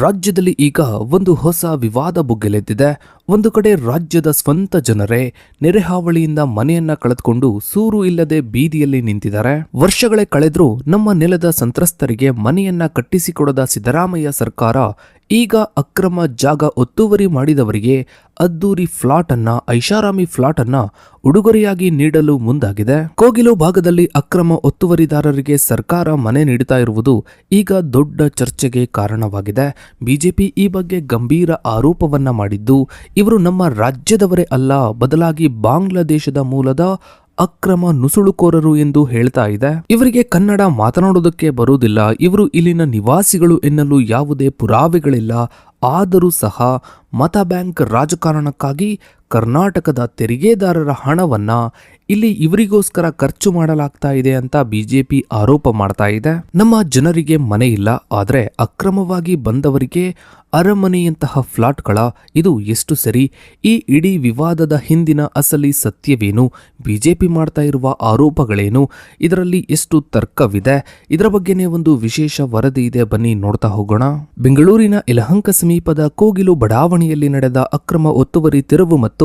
ರಾಜ್ಯದಲ್ಲಿ ಈಗ ಒಂದು ಹೊಸ ವಿವಾದ ಬುಗ್ಗೆಲೆದ್ದಿದೆ. ಒಂದು ಕಡೆ ರಾಜ್ಯದ ಸ್ವಂತ ಜನರೇ ನೆರೆಹಾವಳಿಯಿಂದ ಮನೆಯನ್ನ ಕಳೆದುಕೊಂಡು ಸೂರು ಇಲ್ಲದೆ ಬೀದಿಯಲ್ಲಿ ನಿಂತಿದ್ದಾರೆ. ವರ್ಷಗಳೇ ಕಳೆದ್ರೂ ನಮ್ಮ ನೆಲದ ಸಂತ್ರಸ್ತರಿಗೆ ಮನೆಯನ್ನ ಕಟ್ಟಿಸಿಕೊಡದ ಸಿದ್ದರಾಮಯ್ಯ ಸರ್ಕಾರ ಈಗ ಅಕ್ರಮ ಜಾಗ ಒತ್ತುವರಿ ಮಾಡಿದವರಿಗೆ ಅದ್ದೂರಿ ಫ್ಲಾಟ್ ಅನ್ನ ಐಷಾರಾಮಿ ಫ್ಲಾಟ್ ಅನ್ನ ಉಡುಗೊರೆಯಾಗಿ ನೀಡಲು ಮುಂದಾಗಿದೆ. ಕೋಗಿಲು ಭಾಗದಲ್ಲಿ ಅಕ್ರಮ ಒತ್ತುವರಿದಾರರಿಗೆ ಸರ್ಕಾರ ಮನೆ ನೀಡುತ್ತಾ ಇರುವುದು ಈಗ ದೊಡ್ಡ ಚರ್ಚೆಗೆ ಕಾರಣವಾಗಿದೆ. ಬಿಜೆಪಿ ಈ ಬಗ್ಗೆ ಗಂಭೀರ ಆರೋಪವನ್ನ ಮಾಡಿದ್ದು, ಇವರು ನಮ್ಮ ರಾಜ್ಯದವರೇ ಅಲ್ಲ, ಬದಲಾಗಿ ಬಾಂಗ್ಲಾದೇಶದ ಮೂಲದ ಅಕ್ರಮ ನುಸುಳುಕೋರರು ಎಂದು ಹೇಳ್ತಾ ಇದೆ. ಇವರಿಗೆ ಕನ್ನಡ ಮಾತನಾಡೋದಕ್ಕೆ ಬರುವುದಿಲ್ಲ. ಇವರು ಇಲ್ಲಿನ ನಿವಾಸಿಗಳು ಎನ್ನಲು ಯಾವುದೇ ಪುರಾವೆಗಳಿಲ್ಲ. ಆದರೂ ಸಹ ಮತ ಬ್ಯಾಂಕ್ ರಾಜಕಾರಣಕ್ಕಾಗಿ ಕರ್ನಾಟಕದ ತೆರಿಗೆದಾರರ ಹಣವನ್ನ ಇಲ್ಲಿ ಇವರಿಗೋಸ್ಕರ ಖರ್ಚು ಮಾಡಲಾಗ್ತಾ ಇದೆ ಅಂತ ಬಿಜೆಪಿ ಆರೋಪ ಮಾಡ್ತಾ ಇದೆ. ನಮ್ಮ ಜನರಿಗೆ ಮನೆ ಇಲ್ಲ, ಆದ್ರೆ ಅಕ್ರಮವಾಗಿ ಬಂದವರಿಗೆ ಅರಮನೆಯಂತಹ ಫ್ಲಾಟ್ಗಳ ಇದು ಎಷ್ಟು ಸರಿ? ಈ ಇಡೀ ವಿವಾದದ ಹಿಂದಿನ ಅಸಲಿ ಸತ್ಯವೇನು? ಬಿಜೆಪಿ ಮಾಡ್ತಾ ಇರುವ ಆರೋಪಗಳೇನು? ಇದರಲ್ಲಿ ಎಷ್ಟು ತರ್ಕವಿದೆ? ಇದರ ಬಗ್ಗೆನೇ ಒಂದು ವಿಶೇಷ ವರದಿ ಇದೆ, ಬನ್ನಿ ನೋಡ್ತಾ ಹೋಗೋಣ. ಬೆಂಗಳೂರಿನ ಯಲಹಂಕ ಸಮೀಪದ ಕೋಗಿಲು ಬಡಾವಣೆಯಲ್ಲಿ ನಡೆದ ಅಕ್ರಮ ಒತ್ತುವರಿ ತೆರವು ಮತ್ತು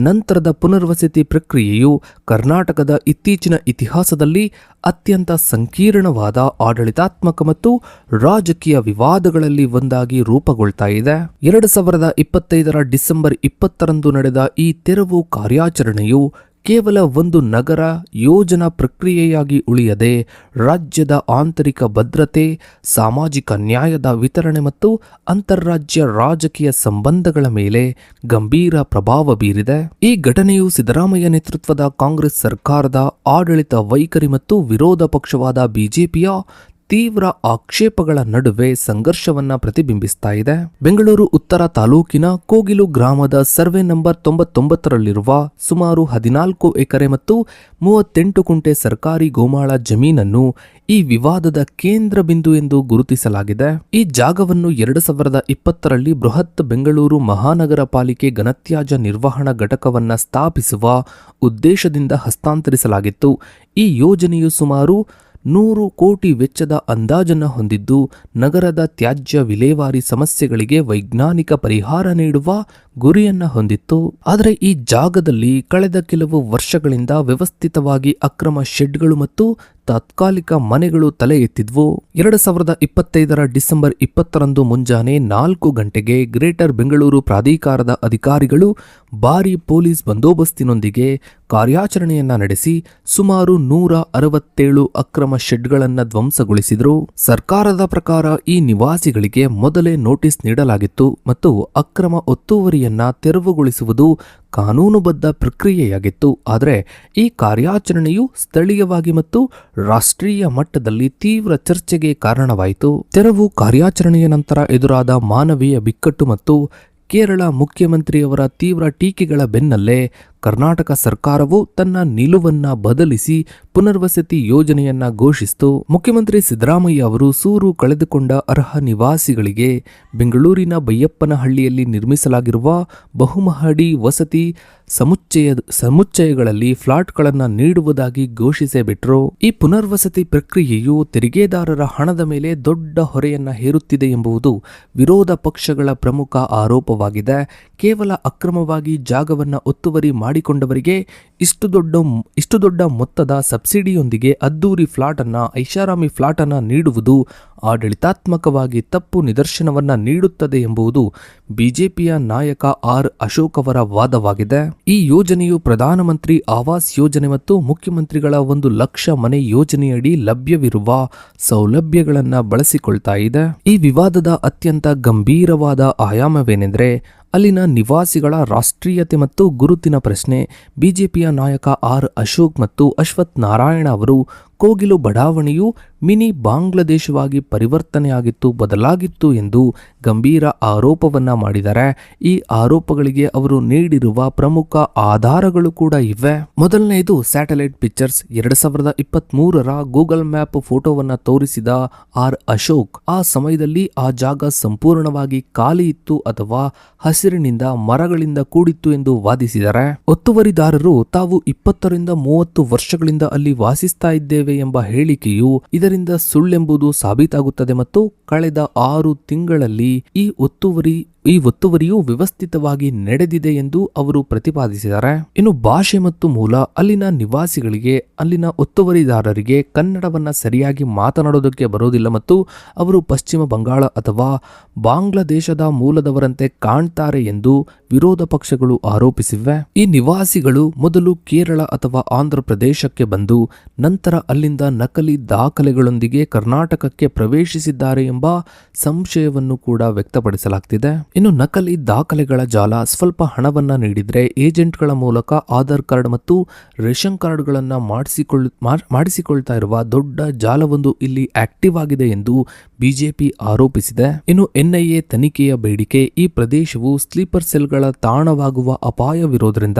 ನಂತರದ ಪುನರ್ವಸತಿ ಪ್ರಕ್ರಿಯೆಯು ಕರ್ನಾಟಕದ ಇತ್ತೀಚಿನ ಇತಿಹಾಸದಲ್ಲಿ ಅತ್ಯಂತ ಸಂಕೀರ್ಣವಾದ ಆಡಳಿತಾತ್ಮಕ ಮತ್ತು ರಾಜಕೀಯ ವಿವಾದಗಳಲ್ಲಿ ಒಂದಾಗಿ ರೂಪುಗೊಳ್ತಾ ಇದೆ. ಎರಡು ಸಾವಿರದ ಇಪ್ಪತ್ತೈದರ ಡಿಸೆಂಬರ್ ಇಪ್ಪತ್ತರಂದು ನಡೆದ ಈ ತೆರವು ಕಾರ್ಯಾಚರಣೆಯು ಕೇವಲ ಒಂದು ನಗರ ಯೋಜನಾ ಪ್ರಕ್ರಿಯೆಯಾಗಿ ಉಳಿಯದೆ ರಾಜ್ಯದ ಆಂತರಿಕ ಭದ್ರತೆ, ಸಾಮಾಜಿಕ ನ್ಯಾಯದ ವಿತರಣೆ ಮತ್ತು ಅಂತಾರಾಜ್ಯ ರಾಜಕೀಯ ಸಂಬಂಧಗಳ ಮೇಲೆ ಗಂಭೀರ ಪ್ರಭಾವ ಬೀರಿದೆ. ಈ ಘಟನೆಯು ಸಿದ್ದರಾಮಯ್ಯ ನೇತೃತ್ವದ ಕಾಂಗ್ರೆಸ್ ಸರ್ಕಾರದ ಆಡಳಿತ ವೈಖರಿ ಮತ್ತು ವಿರೋಧ ಪಕ್ಷವಾದ ಬಿಜೆಪಿಯ ತೀವ್ರ ಆಕ್ಷೇಪಗಳ ನಡುವೆ ಸಂಘರ್ಷವನ್ನ ಪ್ರತಿಬಿಂಬಿಸ್ತಾ ಇದೆ. ಬೆಂಗಳೂರು ಉತ್ತರ ತಾಲೂಕಿನ ಕೋಗಿಲು ಗ್ರಾಮದ ಸರ್ವೆ ನಂಬರ್ ತೊಂಬತ್ತೊಂಬತ್ತರಲ್ಲಿರುವ ಸುಮಾರು ಹದಿನಾಲ್ಕು ಎಕರೆ ಮತ್ತು ಮೂವತ್ತೆಂಟು ಕುಂಟೆ ಸರ್ಕಾರಿ ಗೋಮಾಳ ಜಮೀನನ್ನು ಈ ವಿವಾದದ ಕೇಂದ್ರ ಬಿಂದು ಎಂದು ಗುರುತಿಸಲಾಗಿದೆ. ಈ ಜಾಗವನ್ನು ಎರಡು ಸಾವಿರದ ಇಪ್ಪತ್ತರಲ್ಲಿ ಬೃಹತ್ ಬೆಂಗಳೂರು ಮಹಾನಗರ ಪಾಲಿಕೆ ಘನತ್ಯಾಜ್ಯ ನಿರ್ವಹಣಾ ಘಟಕವನ್ನ ಸ್ಥಾಪಿಸುವ ಉದ್ದೇಶದಿಂದ ಹಸ್ತಾಂತರಿಸಲಾಗಿತ್ತು. ಈ ಯೋಜನೆಯು ಸುಮಾರು ನೂರು ಕೋಟಿ ವೆಚ್ಚದ ಅಂದಾಜನ್ನು ಹೊಂದಿದ್ದು ನಗರದ ತ್ಯಾಜ್ಯ ವಿಲೇವಾರಿ ಸಮಸ್ಯೆಗಳಿಗೆ ವೈಜ್ಞಾನಿಕ ಪರಿಹಾರ ನೀಡುವ ಗುರಿಯನ್ನ ಹೊಂದಿತ್ತು. ಆದರೆ ಈ ಜಾಗದಲ್ಲಿ ಕಳೆದ ಕೆಲವು ವರ್ಷಗಳಿಂದ ವ್ಯವಸ್ಥಿತವಾಗಿ ಅಕ್ರಮ ಶೆಡ್ಗಳು ಮತ್ತು ತಾತ್ಕಾಲಿಕ ಮನೆಗಳು ತಲೆ ಎತ್ತಿದ್ವು. ಎರಡು ಸಾವಿರದ ಇಪ್ಪತ್ತೈದರ ಡಿಸೆಂಬರ್ ಇಪ್ಪತ್ತರಂದು ಮುಂಜಾನೆ ನಾಲ್ಕು ಗಂಟೆಗೆ ಗ್ರೇಟರ್ ಬೆಂಗಳೂರು ಪ್ರಾಧಿಕಾರದ ಅಧಿಕಾರಿಗಳು ಭಾರಿ ಪೊಲೀಸ್ ಬಂದೋಬಸ್ತಿನೊಂದಿಗೆ ಕಾರ್ಯಾಚರಣೆಯನ್ನ ನಡೆಸಿ ಸುಮಾರು ನೂರ ಅರವತ್ತೇಳು ಅಕ್ರಮ ಶೆಡ್ಗಳನ್ನು ಧ್ವಂಸಗೊಳಿಸಿದರು. ಸರ್ಕಾರದ ಪ್ರಕಾರ ಈ ನಿವಾಸಿಗಳಿಗೆ ಮೊದಲೇ ನೋಟಿಸ್ ನೀಡಲಾಗಿತ್ತು ಮತ್ತು ಅಕ್ರಮ ಒತ್ತುವರಿಯನ್ನ ತೆರವುಗೊಳಿಸುವುದು ಕಾನೂನುಬದ್ಧ ಪ್ರಕ್ರಿಯೆಯಾಗಿತ್ತು. ಆದರೆ ಈ ಕಾರ್ಯಾಚರಣೆಯು ಸ್ಥಳೀಯವಾಗಿ ಮತ್ತು ರಾಷ್ಟ್ರೀಯ ಮಟ್ಟದಲ್ಲಿ ತೀವ್ರ ಚರ್ಚೆಗೆ ಕಾರಣವಾಯಿತು. ತೆರವು ಕಾರ್ಯಾಚರಣೆಯ ನಂತರ ಎದುರಾದ ಮಾನವೀಯ ಬಿಕ್ಕಟ್ಟು ಮತ್ತು ಕೇರಳ ಮುಖ್ಯಮಂತ್ರಿಯವರ ತೀವ್ರ ಟೀಕೆಗಳ ಬೆನ್ನಲ್ಲೇ ಕರ್ನಾಟಕ ಸರ್ಕಾರವು ತನ್ನ ನಿಲುವನ್ನ ಬದಲಿಸಿ ಪುನರ್ವಸತಿ ಯೋಜನೆಯನ್ನ ಘೋಷಿಸಿತು. ಮುಖ್ಯಮಂತ್ರಿ ಸಿದ್ದರಾಮಯ್ಯ ಅವರು ಸೂರು ಕಳೆದುಕೊಂಡ ಅರ್ಹ ನಿವಾಸಿಗಳಿಗೆ ಬೆಂಗಳೂರಿನ ಬೈಯಪ್ಪನಹಳ್ಳಿಯಲ್ಲಿ ನಿರ್ಮಿಸಲಾಗಿರುವ ಬಹುಮಹಡಿ ವಸತಿ ಸಮುಚ್ಚಯ, ಸಮುಚ್ಚಯಗಳಲ್ಲಿ ಫ್ಲಾಟ್ಗಳನ್ನು ನೀಡುವುದಾಗಿ ಘೋಷಿಸೇ ಬಿಟ್ರು ಈ ಪುನರ್ವಸತಿ ಪ್ರಕ್ರಿಯೆಯು ತೆರಿಗೆದಾರರ ಹಣದ ಮೇಲೆ ದೊಡ್ಡ ಹೊರೆಯನ್ನ ಹೇರುತ್ತಿದೆ ಎಂಬುದು ವಿರೋಧ ಪಕ್ಷಗಳ ಪ್ರಮುಖ ಆರೋಪವಾಗಿದೆ. ಕೇವಲ ಅಕ್ರಮವಾಗಿ ಜಾಗವನ್ನು ಒತ್ತುವರಿ ಮಾಡಿಕೊಂಡವರಿಗೆ ಇಷ್ಟು ದೊಡ್ಡ ಇಷ್ಟು ದೊಡ್ಡ ಮೊತ್ತದ ಸಬ್ಸಿಡಿಯೊಂದಿಗೆ ಅದ್ದೂರಿ ಫ್ಲಾಟನ್ನು, ಐಷಾರಾಮಿ ಫ್ಲಾಟನ್ನು ನೀಡುವುದು ಆಡಳಿತಾತ್ಮಕವಾಗಿ ತಪ್ಪು ನಿದರ್ಶನವನ್ನು ನೀಡುತ್ತದೆ ಎಂಬುದು ಬಿಜೆಪಿಯ ನಾಯಕ ಆರ್ ಅಶೋಕ್ ಅವರ ವಾದವಾಗಿದೆ. ಈ ಯೋಜನೆಯು ಪ್ರಧಾನಮಂತ್ರಿ ಆವಾಸ್ ಯೋಜನೆ ಮತ್ತು ಮುಖ್ಯಮಂತ್ರಿಗಳ ಒಂದು ಲಕ್ಷ ಮನೆ ಯೋಜನೆಯಡಿ ಲಭ್ಯವಿರುವ ಸೌಲಭ್ಯಗಳನ್ನು ಬಳಸಿಕೊಳ್ತಾ ಇದೆ. ಈ ವಿವಾದದ ಅತ್ಯಂತ ಗಂಭೀರವಾದ ಆಯಾಮವೇನೆಂದರೆ ಅಲ್ಲಿನ ನಿವಾಸಿಗಳ ರಾಷ್ಟ್ರೀಯತೆ ಮತ್ತು ಗುರುತಿನ ಪ್ರಶ್ನೆ. ಬಿಜೆಪಿಯ ನಾಯಕ ಆರ್ ಅಶೋಕ್ ಮತ್ತು ಅಶ್ವಥ್ ನಾರಾಯಣ ಅವರು ಕೋಗಿಲು ಬಡಾವಣೆಯು ಮಿನಿ ಬಾಂಗ್ಲಾದೇಶವಾಗಿ ಪರಿವರ್ತನೆಯಾಗಿತ್ತು, ಬದಲಾಗಿತ್ತು ಎಂದು ಗಂಭೀರ ಆರೋಪವನ್ನ ಮಾಡಿದ್ದಾರೆ. ಈ ಆರೋಪಗಳಿಗೆ ಅವರು ನೀಡಿರುವ ಪ್ರಮುಖ ಆಧಾರಗಳು ಕೂಡ ಇವೆ. ಮೊದಲನೆಯದು ಸ್ಯಾಟಲೈಟ್ ಪಿಕ್ಚರ್ಸ್. ಎರಡ್ ಸಾವಿರದ ಇಪ್ಪತ್ತ್ ಮೂರರ ಗೂಗಲ್ ಮ್ಯಾಪ್ ಫೋಟೋವನ್ನ ತೋರಿಸಿದ ಆರ್ ಅಶೋಕ್, ಆ ಸಮಯದಲ್ಲಿ ಆ ಜಾಗ ಸಂಪೂರ್ಣವಾಗಿ ಖಾಲಿ ಇತ್ತು ಅಥವಾ ಹಸಿರಿನಿಂದ ಮರಗಳಿಂದ ಕೂಡಿತ್ತು ಎಂದು ವಾದಿಸಿದರೆ ಒತ್ತುವರಿದಾರರು ತಾವು ಇಪ್ಪತ್ತರಿಂದ ಮೂವತ್ತು ವರ್ಷಗಳಿಂದ ಅಲ್ಲಿ ವಾಸಿಸ್ತಾ ಇದ್ದೇವೆ ಮಾಡುತ್ತೇವೆ ಎಂಬ ಹೇಳಿಕೆಯು ಇದರಿಂದ ಸುಳ್ಳೆಂಬುದು ಸಾಬೀತಾಗುತ್ತದೆ ಮತ್ತು ಕಳೆದ ಆರು ತಿಂಗಳಲ್ಲಿ ಈ ಒತ್ತುವರಿ ಈ ಒತ್ತುವರಿಯು ವ್ಯವಸ್ಥಿತವಾಗಿ ನಡೆದಿದೆ ಎಂದು ಅವರು ಪ್ರತಿಪಾದಿಸಿದ್ದಾರೆ. ಇನ್ನು ಭಾಷೆ ಮತ್ತು ಮೂಲ, ಅಲ್ಲಿನ ನಿವಾಸಿಗಳಿಗೆ, ಅಲ್ಲಿನ ಒತ್ತುವರಿದಾರರಿಗೆ ಕನ್ನಡವನ್ನ ಸರಿಯಾಗಿ ಮಾತನಾಡೋದಕ್ಕೆ ಬರೋದಿಲ್ಲ ಮತ್ತು ಅವರು ಪಶ್ಚಿಮ ಬಂಗಾಳ ಅಥವಾ ಬಾಂಗ್ಲಾದೇಶದ ಮೂಲದವರಂತೆ ಕಾಣ್ತಾರೆ ಎಂದು ವಿರೋಧ ಪಕ್ಷಗಳು ಆರೋಪಿಸಿವೆ. ಈ ನಿವಾಸಿಗಳು ಮೊದಲು ಕೇರಳ ಅಥವಾ ಆಂಧ್ರ ಪ್ರದೇಶಕ್ಕೆ ಬಂದು ನಂತರ ಅಲ್ಲಿಂದ ನಕಲಿ ದಾಖಲೆಗಳೊಂದಿಗೆ ಕರ್ನಾಟಕಕ್ಕೆ ಪ್ರವೇಶಿಸಿದ್ದಾರೆ ಎಂಬ ಸಂಶಯವನ್ನು ಕೂಡ ವ್ಯಕ್ತಪಡಿಸಲಾಗ್ತಿದೆ. ಇನ್ನು ನಕಲಿ ದಾಖಲೆಗಳ ಜಾಲ, ಸ್ವಲ್ಪ ಹಣವನ್ನು ನೀಡಿದರೆ ಏಜೆಂಟ್ಗಳ ಮೂಲಕ ಆಧಾರ್ ಕಾರ್ಡ್ ಮತ್ತು ರೇಷನ್ ಕಾರ್ಡ್ಗಳನ್ನು ಮಾಡಿಸಿಕೊಳ್ಳ ಮಾ- ಮಾಡಿಸಿಕೊಳ್ತಾ ಇರುವ ದೊಡ್ಡ ಜಾಲವೊಂದು ಇಲ್ಲಿ ಆಕ್ಟಿವ್ ಆಗಿದೆ ಎಂದು ಬಿಜೆಪಿ ಆರೋಪಿಸಿದೆ. ಇನ್ನು ಎನ್ಐಎ ತನಿಖೆಯ ಬೇಡಿಕೆ, ಈ ಪ್ರದೇಶವು ಸ್ಲೀಪರ್ ಸೆಲ್ಗಳ ತಾಣವಾಗುವ ಅಪಾಯವಿರೋದ್ರಿಂದ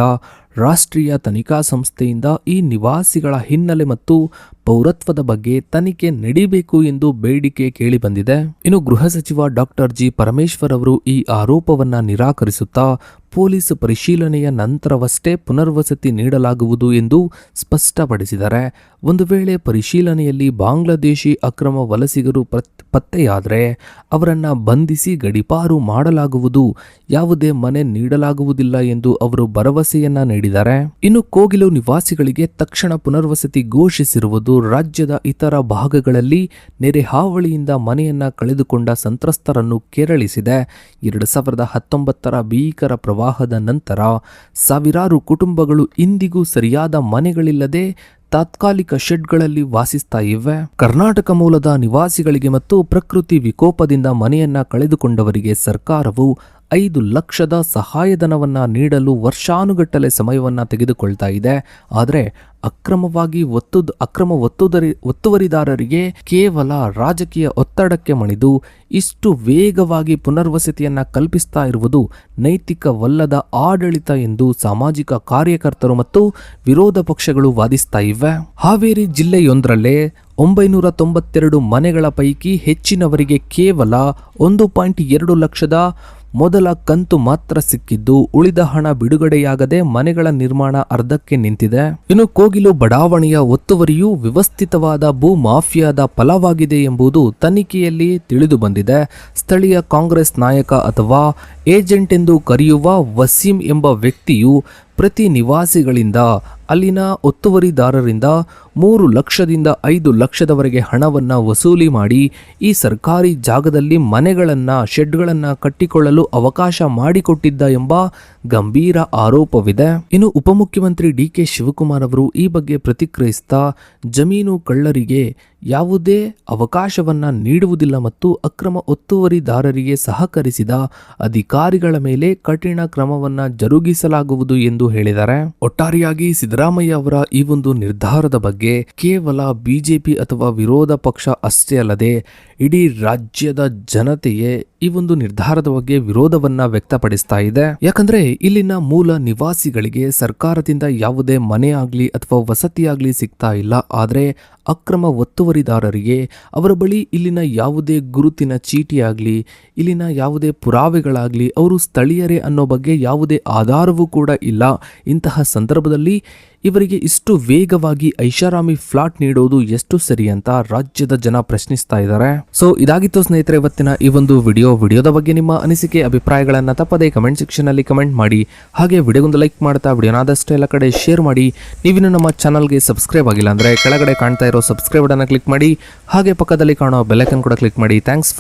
ರಾಷ್ಟ್ರೀಯ ತನಿಖಾ ಸಂಸ್ಥೆಯಿಂದ ಈ ನಿವಾಸಿಗಳ ಹಿನ್ನೆಲೆ ಮತ್ತು ಪೌರತ್ವದ ಬಗ್ಗೆ ತನಿಖೆ ನಡೀಬೇಕು ಎಂದು ಬೇಡಿಕೆ ಕೇಳಿಬಂದಿದೆ. ಇನ್ನು ಗೃಹ ಸಚಿವ ಡಾಕ್ಟರ್ ಜಿ ಪರಮೇಶ್ವರ್ ಅವರು ಈ ಆರೋಪವನ್ನು ನಿರಾಕರಿಸುತ್ತಾ ಪೊಲೀಸ್ ಪರಿಶೀಲನೆಯ ನಂತರವಷ್ಟೇ ಪುನರ್ವಸತಿ ನೀಡಲಾಗುವುದು ಎಂದು ಸ್ಪಷ್ಟಪಡಿಸಿದರೆ ಒಂದು ವೇಳೆ ಪರಿಶೀಲನೆಯಲ್ಲಿ ಬಾಂಗ್ಲಾದೇಶಿ ಅಕ್ರಮ ವಲಸಿಗರು ಪತ್ತೆಯಾದರೆ ಅವರನ್ನು ಬಂಧಿಸಿ ಗಡಿಪಾರು ಮಾಡಲಾಗುವುದು. ಯಾವುದೇ ಮನೆ ನೀಡಲಾಗುವುದಿಲ್ಲ ಎಂದು ಅವರು ಭರವಸೆಯನ್ನ ನೀಡಿದ್ದಾರೆ. ಇನ್ನು ಕೋಗಿಲು ನಿವಾಸಿಗಳಿಗೆ ತಕ್ಷಣ ಪುನರ್ವಸತಿ ಘೋಷಿಸಿರುವುದು ರಾಜ್ಯದ ಇತರ ಭಾಗಗಳಲ್ಲಿ ನೆರೆ ಹಾವಳಿಯಿಂದ ಮನೆಯನ್ನ ಕಳೆದುಕೊಂಡ ಸಂತ್ರಸ್ತರನ್ನು ಕೆರಳಿಸಿದೆ. ಎರಡು ಸಾವಿರದ ಹತ್ತೊಂಬತ್ತರ ಭೀಕರ ಪ್ರವಾಹದ ನಂತರ ಸಾವಿರಾರು ಕುಟುಂಬಗಳು ಇಂದಿಗೂ ಸರಿಯಾದ ಮನೆಗಳಿಲ್ಲದೆ ತಾತ್ಕಾಲಿಕ ಶೆಡ್ಗಳಲ್ಲಿ ವಾಸಿಸ್ತಾ ಇವೆ. ಕರ್ನಾಟಕ ಮೂಲದ ನಿವಾಸಿಗಳಿಗೆ ಮತ್ತು ಪ್ರಕೃತಿ ವಿಕೋಪದಿಂದ ಮನೆಯನ್ನ ಕಳೆದುಕೊಂಡವರಿಗೆ ಸರ್ಕಾರವು ಐದು ಲಕ್ಷದ ಸಹಾಯಧನವನ್ನ ನೀಡಲು ವರ್ಷಾನುಗಟ್ಟಲೆ ಸಮಯವನ್ನ ತೆಗೆದುಕೊಳ್ತಾ ಇದೆ. ಆದರೆ ಅಕ್ರಮವಾಗಿ ಒತ್ತು ಅಕ್ರಮ ಒತ್ತುದರಿ, ಒತ್ತುವರಿದಾರರಿಗೆ ಕೇವಲ ರಾಜಕೀಯ ಒತ್ತಡಕ್ಕೆ ಮಣಿದು ಇಷ್ಟು ವೇಗವಾಗಿ ಪುನರ್ವಸತಿಯನ್ನು ಕಲ್ಪಿಸ್ತಾ ಇರುವುದು ನೈತಿಕವಲ್ಲದ ಆಡಳಿತ ಎಂದು ಸಾಮಾಜಿಕ ಕಾರ್ಯಕರ್ತರು ಮತ್ತು ವಿರೋಧ ಪಕ್ಷಗಳು ವಾದಿಸ್ತಾ ಇವೆ. ಹಾವೇರಿ ಜಿಲ್ಲೆಯೊಂದರಲ್ಲೇ ಒಂಬೈನೂರ ತೊಂಬತ್ತೆರಡು ಮನೆಗಳ ಪೈಕಿ ಹೆಚ್ಚಿನವರಿಗೆ ಕೇವಲ ಒಂದು ಪಾಯಿಂಟ್ ಎರಡು ಲಕ್ಷದ ಮೊದಲ ಕಂತು ಮಾತ್ರ ಸಿಕ್ಕಿದ್ದು ಉಳಿದ ಹಣ ಬಿಡುಗಡೆಯಾಗದೆ ಮನೆಗಳ ನಿರ್ಮಾಣ ಅರ್ಧಕ್ಕೆ ನಿಂತಿದೆ. ಇನ್ನು ಕೋಗಿಲು ಬಡಾವಣೆಯ ಒತ್ತುವರಿಯು ವ್ಯವಸ್ಥಿತವಾದ ಭೂ ಮಾಫಿಯಾದ ಫಲವಾಗಿದೆ ಎಂಬುದು ತನಿಖೆಯಲ್ಲಿ ತಿಳಿದು ಬಂದಿದೆ. ಸ್ಥಳೀಯ ಕಾಂಗ್ರೆಸ್ ನಾಯಕ ಅಥವಾ ಏಜೆಂಟ್ ಎಂದು ಕರೆಯುವ ವಸೀಂ ಎಂಬ ವ್ಯಕ್ತಿಯು ಪ್ರತಿ ನಿವಾಸಿಗಳಿಂದ ಅಲ್ಲಿನ ಒತ್ತುವರಿದಾರರಿಂದ ಮೂರು ಲಕ್ಷದಿಂದ ಐದು ಲಕ್ಷದವರೆಗೆ ಹಣವನ್ನು ವಸೂಲಿ ಮಾಡಿ ಈ ಸರ್ಕಾರಿ ಜಾಗದಲ್ಲಿ ಮನೆಗಳನ್ನು, ಶೆಡ್ಗಳನ್ನು ಕಟ್ಟಿಕೊಳ್ಳಲು ಅವಕಾಶ ಮಾಡಿಕೊಟ್ಟಿದ್ದ ಎಂಬ ಗಂಭೀರ ಆರೋಪವಿದೆ. ಇನ್ನು ಉಪಮುಖ್ಯಮಂತ್ರಿ ಡಿ ಕೆ ಶಿವಕುಮಾರ್ ಅವರು ಈ ಬಗ್ಗೆ ಪ್ರತಿಕ್ರಿಯಿಸ್ತಾ, ಜಮೀನು ಕಳ್ಳರಿಗೆ ಯಾವುದೇ ಅವಕಾಶವನ್ನು ನೀಡುವುದಿಲ್ಲ ಮತ್ತು ಅಕ್ರಮ ಒತ್ತುವರಿದಾರರಿಗೆ ಸಹಕರಿಸಿದ ಅಧಿಕಾರಿಗಳ ಮೇಲೆ ಕಠಿಣ ಕ್ರಮವನ್ನು ಜರುಗಿಸಲಾಗುವುದು ಎಂದು ಹೇಳಿದ್ದಾರೆ. ಒಟ್ಟಾರೆಯಾಗಿ ಸಿದ್ದರಾಮಯ್ಯ ಅವರ ಈ ಒಂದು ನಿರ್ಧಾರದ ಬಗ್ಗೆ ಕೇವಲ ಬಿಜೆಪಿ ಅಥವಾ ವಿರೋಧ ಪಕ್ಷ ಅಷ್ಟೇ ಅಲ್ಲದೆ ಇಡೀ ರಾಜ್ಯದ ಜನತೆಯೇ ಈ ಒಂದು ನಿರ್ಧಾರದ ಬಗ್ಗೆ ವಿರೋಧವನ್ನ ವ್ಯಕ್ತಪಡಿಸ್ತಾ ಇದೆ. ಯಾಕಂದ್ರೆ ಇಲ್ಲಿನ ಮೂಲ ನಿವಾಸಿಗಳಿಗೆ ಸರ್ಕಾರದಿಂದ ಯಾವುದೇ ಮನೆ ಆಗ್ಲಿ ಅಥವಾ ವಸತಿ ಆಗ್ಲಿ ಸಿಗ್ತಾ ಇಲ್ಲ. ಆದ್ರೆ ಅಕ್ರಮ ಒತ್ತುವರಿದಾರರಿಗೆ ಅವರ ಬಳಿ ಇಲ್ಲಿನ ಯಾವುದೇ ಗುರುತಿನ ಚೀಟಿ ಆಗಲಿ, ಇಲ್ಲಿನ ಯಾವುದೇ ಪುರಾವೆಗಳಾಗಲಿ, ಅವರು ಸ್ಥಳೀಯರೇ ಅನ್ನೋ ಬಗ್ಗೆ ಯಾವುದೇ ಆಧಾರವೂ ಕೂಡ ಇಲ್ಲ. ಇಂತಹ ಸಂದರ್ಭದಲ್ಲಿ ಇವರಿಗೆ ಇಷ್ಟು ವೇಗವಾಗಿ ಐಷಾರಾಮಿ ಫ್ಲಾಟ್ ನೀಡೋದು ಎಷ್ಟು ಸರಿ ಅಂತ ರಾಜ್ಯದ ಜನ ಪ್ರಶ್ನಿಸ್ತಾ ಇದ್ದಾರೆ. ಸೊ ಇದಾಗಿತ್ತು ಸ್ನೇಹಿತರೆ, ಇವತ್ತಿನ ಈ ಒಂದು ವಿಡಿಯೋ. ವಿಡಿಯೋದ ಬಗ್ಗೆ ನಿಮ್ಮ ಅನಿಸಿಕೆ, ಅಭಿಪ್ರಾಯಗಳನ್ನ ತಪ್ಪದೆ ಕಮೆಂಟ್ ಸೆಕ್ಷನ್ ಅಲ್ಲಿ ಕಮೆಂಟ್ ಮಾಡಿ. ಹಾಗೆ ವಿಡಿಯೋಗೊಂದು ಲೈಕ್ ಮಾಡ್ತಾ ವಿಡಿಯೋನಾದಷ್ಟು ಎಲ್ಲ ಕಡೆ ಶೇರ್ ಮಾಡಿ. ನೀವಿನ್ನು ನಮ್ಮ ಚಾನಲ್ಗೆ ಸಬ್ಸ್ಕ್ರೈಬ್ ಆಗಿಲ್ಲ ಅಂದ್ರೆ ಕೆಳಗಡೆ ಕಾಣ್ತಾ ಇರೋ ಸಬ್ಸ್ಕ್ರೈಬ್ ಬಟನ್ ಕ್ಲಿಕ್ ಮಾಡಿ. ಹಾಗೆ ಪಕ್ಕದಲ್ಲಿ ಕಾಣೋ ಬೆಲೆಕನ್ ಕೂಡ ಕ್ಲಿಕ್ ಮಾಡಿ. ಥ್ಯಾಂಕ್ಸ್